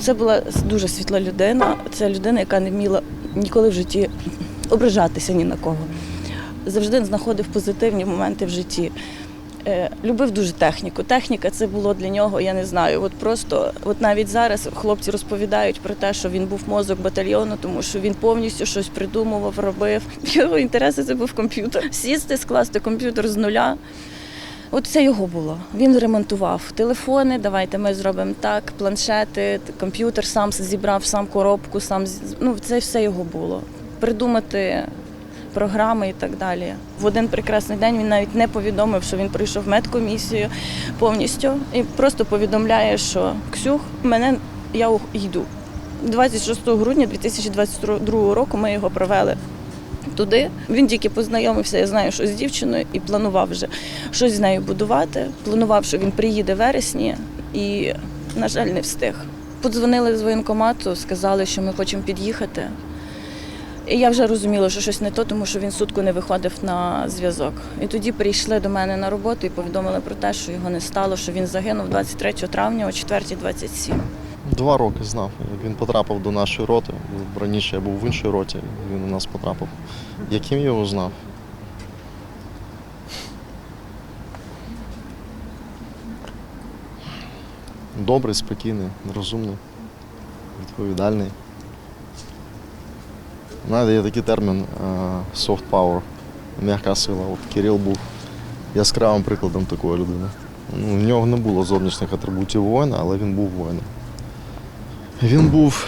Це була дуже світла людина. Це людина, яка не вміла ніколи в житті ображатися ні на кого. Завжди знаходив позитивні моменти в житті. Е, Любив дуже техніку. Техніка це було для нього, я не знаю. От просто, от навіть зараз хлопці розповідають про те, що він був мозок батальйону, тому що він повністю щось придумував, робив. Його інтереси це був комп'ютер. Сісти, скласти комп'ютер з нуля. От це його було. Він ремонтував телефони. Давайте ми зробимо так, планшети, комп'ютер сам зібрав, сам коробку, сам ну це все його було. Придумати програми і так далі. В один прекрасний день він навіть не повідомив, що він пройшов медкомісію повністю і просто повідомляє, що Ксюх, мене я йду. 26 грудня 2022 року ми його провели туди. Він тільки познайомився, я знаю, що з дівчиною, і планував вже щось з нею будувати. Планував, що він приїде в вересні і, на жаль, не встиг. Подзвонили з воєнкомату, сказали, що ми хочемо під'їхати. І я вже розуміла, що щось не то, тому що він сутку не виходив на зв'язок. І тоді прийшли до мене на роботу і повідомили про те, що його не стало, що він загинув 23 травня о 4.27. Два роки знав. Він потрапив до нашої роти. Раніше я був в іншій роті, він у нас потрапив. Яким його знав? Добрий, спокійний, розумний, відповідальний. Знаєте, є такий термін е, soft power, м'яка сила. От Кирил був яскравим прикладом такої людини. Ну, в нього не було зовнішніх атрибутів воїна, але він був воїном. Він був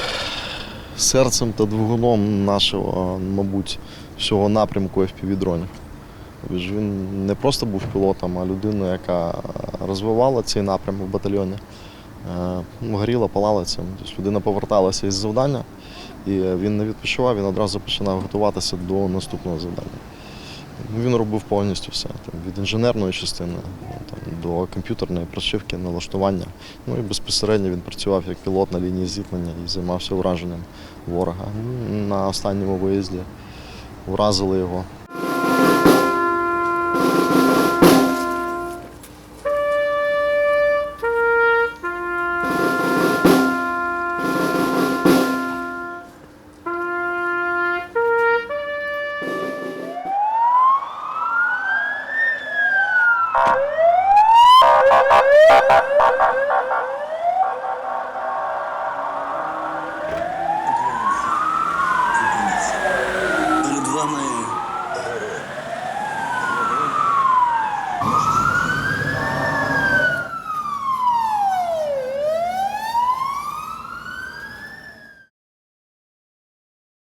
серцем та двигуном нашого, мабуть, всього напрямку FPV-дронів. Він не просто був пілотом, а людиною, яка розвивала цей напрямок в батальйоні. Е, ну, Горіла, палала цим. Тобто людина поверталася із завдання, і він не відпочивав, він одразу починав готуватися до наступного завдання. Він робив повністю все. Там, від інженерної частини там, до комп'ютерної прошивки, налаштування. Ну і безпосередньо він працював як пілот на лінії зіткнення і займався ураженням ворога. На останньому виїзді вразили його Música